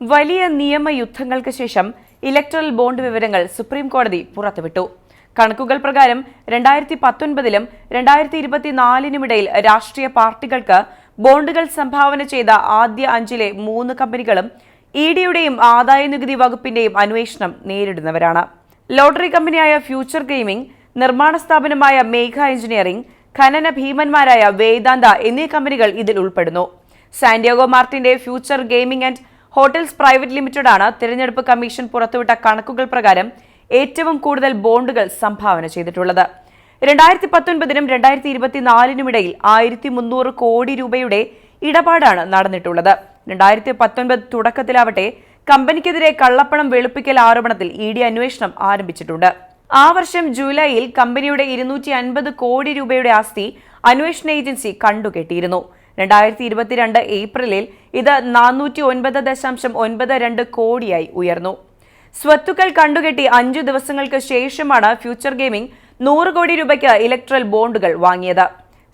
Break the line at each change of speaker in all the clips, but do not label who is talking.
വലിയ നിയമയുദ്ധങ്ങൾക്ക് ശേഷം electoral bond വിവരങ്ങൾ സുപ്രീം കോടതി പുറത്തുവിട്ടു. കണക്കുകൾ പ്രകാരം രണ്ടായിരത്തി പത്തൊൻപതിലും രണ്ടായിരത്തി ഇരുപത്തിനാലിനുമിടയിൽ രാഷ്ട്രീയ പാർട്ടികൾക്ക് ബോണ്ടുകൾ സംഭാവന ചെയ്ത ആദ്യ അഞ്ചിലെ മൂന്ന് കമ്പനികളും ഇ ഡിയുടെയും ആദായ നികുതി വകുപ്പിന്റെയും അന്വേഷണം നേരിടുന്നവരാണ്. ലോട്ടറി കമ്പനിയായ ഫ്യൂച്ചർ ഗെയിമിംഗ് നിർമ്മാണ സ്ഥാപനമായ മേഘ എഞ്ചിനീയറിംഗ് ഖനന ഭീമന്മാരായ വേദാന്ത എന്നീ കമ്പനികൾ ഇതിൽ ഉൾപ്പെടുന്നു. Santiago മാർട്ടിന്റെ future gaming and hotels private limited ആണ് തിരഞ്ഞെടുപ്പ് കമ്മീഷൻ പുറത്തുവിട്ട കണക്കുകൾ പ്രകാരം ഏറ്റവും കൂടുതൽ ബോണ്ടുകൾ സംഭാവന ചെയ്തിട്ടുള്ളത്. രണ്ടായിരത്തി പത്തൊൻപതിനും രണ്ടായിരത്തി ഇരുപത്തിനാലിനുമിടയിൽ ആയിരത്തി മുന്നൂറ് കോടി രൂപയുടെ ഇടപാടാണ് നടന്നിട്ടുള്ളത്. രണ്ടായിരത്തി പത്തൊൻപത് തുടക്കത്തിലാവട്ടെ കമ്പനിക്കെതിരെ കള്ളപ്പണം വെളുപ്പിക്കൽ ആരോപണത്തിൽ ഇ ഡി അന്വേഷണം ആരംഭിച്ചിട്ടുണ്ട്. ആ വർഷം ജൂലൈയിൽ കമ്പനിയുടെ ഇരുന്നൂറ്റി അൻപത് കോടി രൂപയുടെ ആസ്തി അന്വേഷണ ഏജൻസി കണ്ടുകെട്ടിയിരുന്നു. രണ്ടായിരത്തി ഇരുപത്തിരണ്ട് ഏപ്രിലിൽ ഇത് നാനൂറ്റി ഒൻപത് ദശാംശം ഒൻപത് രണ്ട് കോടിയായി ഉയർന്നു. സ്വത്തുക്കൾ കണ്ടുകെട്ടി അഞ്ചു ദിവസങ്ങൾക്ക് ശേഷമാണ് ഫ്യൂച്ചർ ഗെയിമിംഗ് നൂറ് കോടി രൂപയ്ക്ക് ഇലക്ട്രൽ ബോണ്ടുകൾ വാങ്ങിയത്.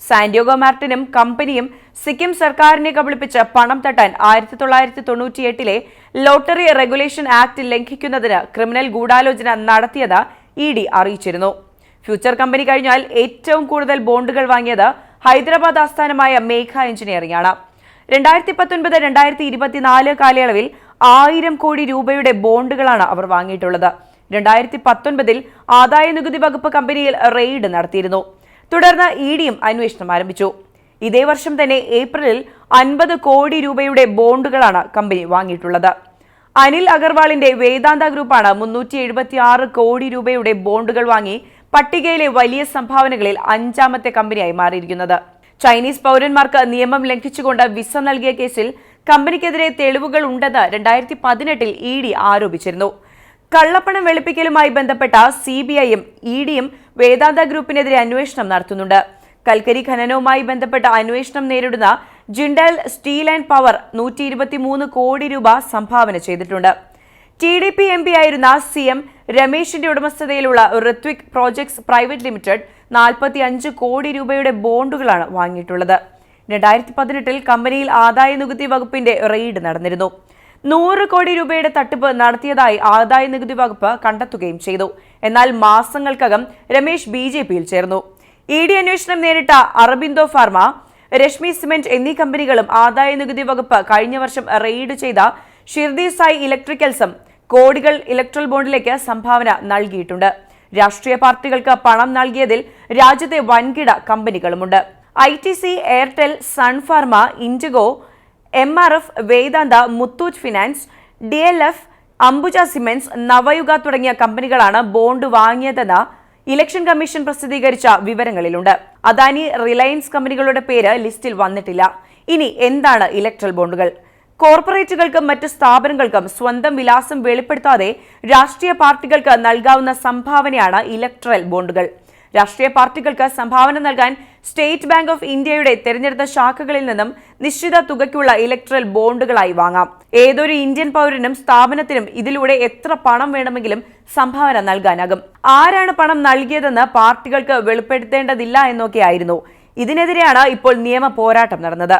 സാന്റിയോഗോ മാർട്ടിനും കമ്പനിയും സിക്കിം സർക്കാരിനെ കബളിപ്പിച്ച് പണം തട്ടാൻ ആയിരത്തി തൊള്ളായിരത്തി തൊണ്ണൂറ്റിയെട്ടിലെ ലോട്ടറി റെഗുലേഷൻ ആക്ട് ലംഘിക്കുന്നതിന് ക്രിമിനൽ ഗൂഢാലോചന നടത്തിയത് ഇ ഡി അറിയിച്ചിരുന്നു. ഫ്യൂച്ചർ കമ്പനി കഴിഞ്ഞാൽ ഏറ്റവും കൂടുതൽ ബോണ്ടുകൾ വാങ്ങിയത് ഹൈദരാബാദ് ആസ്ഥാനമായ മേഘ എഞ്ചിനീയറിംഗ് ആണ് രണ്ടായിരത്തി പത്തൊൻപത് രണ്ടായിരത്തി ഇരുപത്തിനാല് കാലയളവിൽ ആയിരം കോടി രൂപയുടെ ബോണ്ടുകളാണ് അവർ വാങ്ങിയിട്ടുള്ളത്. രണ്ടായിരത്തി പത്തൊൻപതിൽ ആദായ നികുതി വകുപ്പ് കമ്പനിയിൽ റെയ്ഡ് നടത്തിയിരുന്നു. തുടർന്ന് ഇ ഡിയും അന്വേഷണം ആരംഭിച്ചു. ഇതേ വർഷം തന്നെ ഏപ്രിലിൽ അൻപത് കോടി രൂപയുടെ ബോണ്ടുകളാണ് കമ്പനി വാങ്ങിയിട്ടുള്ളത്. അനിൽ അഗർവാളിന്റെ വേദാന്ത ഗ്രൂപ്പാണ് മുന്നൂറ്റി എഴുപത്തി ആറ് കോടി രൂപയുടെ ബോണ്ടുകൾ വാങ്ങി പട്ടികയിലെ വലിയ സംഭാവനകളിൽ അഞ്ചാമത്തെ കമ്പനിയായി മാറിയിരിക്കുന്നത്. ചൈനീസ് പൗരന്മാർക്ക് നിയമം ലംഘിച്ചുകൊണ്ട് വിസ നൽകിയ കേസിൽ കമ്പനിക്കെതിരെ തെളിവുകൾ ഉണ്ടെന്ന് രണ്ടായിരത്തി പതിനെട്ടിൽ ഇ ഡി ആരോപിച്ചിരുന്നു. കള്ളപ്പണം വെളുപ്പിക്കലുമായി ബന്ധപ്പെട്ട സി ബി ഐയും ഇ ഡിയും വേദാന്ത ഗ്രൂപ്പിനെതിരെ അന്വേഷണം നടത്തുന്നുണ്ട്. കൽക്കരി ഖനനവുമായി ബന്ധപ്പെട്ട അന്വേഷണം നേരിടുന്ന ജിൻഡൽ സ്റ്റീൽ ആൻഡ് പവർ നൂറ്റി കോടി രൂപ സംഭാവന ചെയ്തിട്ടുണ്ട്. T D P M P ആയിരുന്ന സി എം രമേശിന്റെ ഉടമസ്ഥതയിലുള്ള ഋത്വിക് പ്രോജക്ട്സ് പ്രൈവറ്റ് ലിമിറ്റഡ് നാൽപ്പത്തി അഞ്ച് കോടി രൂപയുടെ ബോണ്ടുകളാണ് വാങ്ങിയിട്ടുള്ളത്. രണ്ടായിരത്തി പതിനെട്ടിൽ കമ്പനിയിൽ ആദായ നികുതി വകുപ്പിന്റെ റെയ്ഡ് നടന്നിരുന്നു. നൂറ് കോടി രൂപയുടെ തട്ടിപ്പ് നടത്തിയതായി ആദായ നികുതി വകുപ്പ് കണ്ടെത്തുകയും ചെയ്തു. എന്നാൽ മാസങ്ങൾക്കകം രമേശ് ബി ജെ പിയിൽ ചേർന്നു. ഇ ഡി അന്വേഷണം നേരിട്ട അറബിന്ദോ ഫാർമ രശ്മി സിമെന്റ് എന്നീ കമ്പനികളും ആദായ നികുതി വകുപ്പ് കഴിഞ്ഞ വർഷം റെയ്ഡ് ചെയ്ത ഷിർദി സായി ഇലക്ട്രിക്കൽസും കോടികൾ ഇലക്ട്രൽ ബോണ്ടിലേക്ക് സംഭാവന നൽകിയിട്ടുണ്ട്. രാഷ്ട്രീയ പാർട്ടികൾക്ക് പണം നൽകിയതിൽ രാജ്യത്തെ വൻകിട കമ്പനികളുമുണ്ട്. I T C Airtel Sun Pharma IndiGo M R F Vedanta Muthoot finance D L F Ambuja cements Navayuga തുടങ്ങിയ കമ്പനികളാണ് ബോണ്ട് വാങ്ങിയതെന്ന് ഇലക്ഷൻ കമ്മീഷൻ പ്രസിദ്ധീകരിച്ച വിവരങ്ങളിലുണ്ട്. അദാനി റിലയൻസ് കമ്പനികളുടെ പേര് ലിസ്റ്റിൽ വന്നിട്ടില്ല. ഇനി എന്താണ് ഇലക്ട്രൽ ബോണ്ടുകൾ? കോർപ്പറേറ്റുകൾക്കും മറ്റ് സ്ഥാപനങ്ങൾക്കും സ്വന്തം വിലാസം വെളിപ്പെടുത്താതെ രാഷ്ട്രീയ പാർട്ടികൾക്ക് നൽകാവുന്ന സംഭാവനയാണ് ഇലക്ട്രൽ ബോണ്ടുകൾ. രാഷ്ട്രീയ പാർട്ടികൾക്ക് സംഭാവന നൽകാൻ സ്റ്റേറ്റ് ബാങ്ക് ഓഫ് ഇന്ത്യയുടെ തെരഞ്ഞെടുത്ത ശാഖകളിൽ നിന്നും നിശ്ചിത തുകയ്ക്കുള്ള ഇലക്ട്രൽ ബോണ്ടുകളായി വാങ്ങാം. ഏതൊരു ഇന്ത്യൻ പൗരനും സ്ഥാപനത്തിനും ഇതിലൂടെ എത്ര പണം വേണമെങ്കിലും സംഭാവന നൽകാനാകും. ആരാണ് പണം നൽകിയതെന്ന് പാർട്ടികൾക്ക് വെളിപ്പെടുത്തേണ്ടതില്ല എന്നൊക്കെയായിരുന്നു. ഇതിനെതിരെയാണ് ഇപ്പോൾ നിയമ പോരാട്ടം നടന്നത്.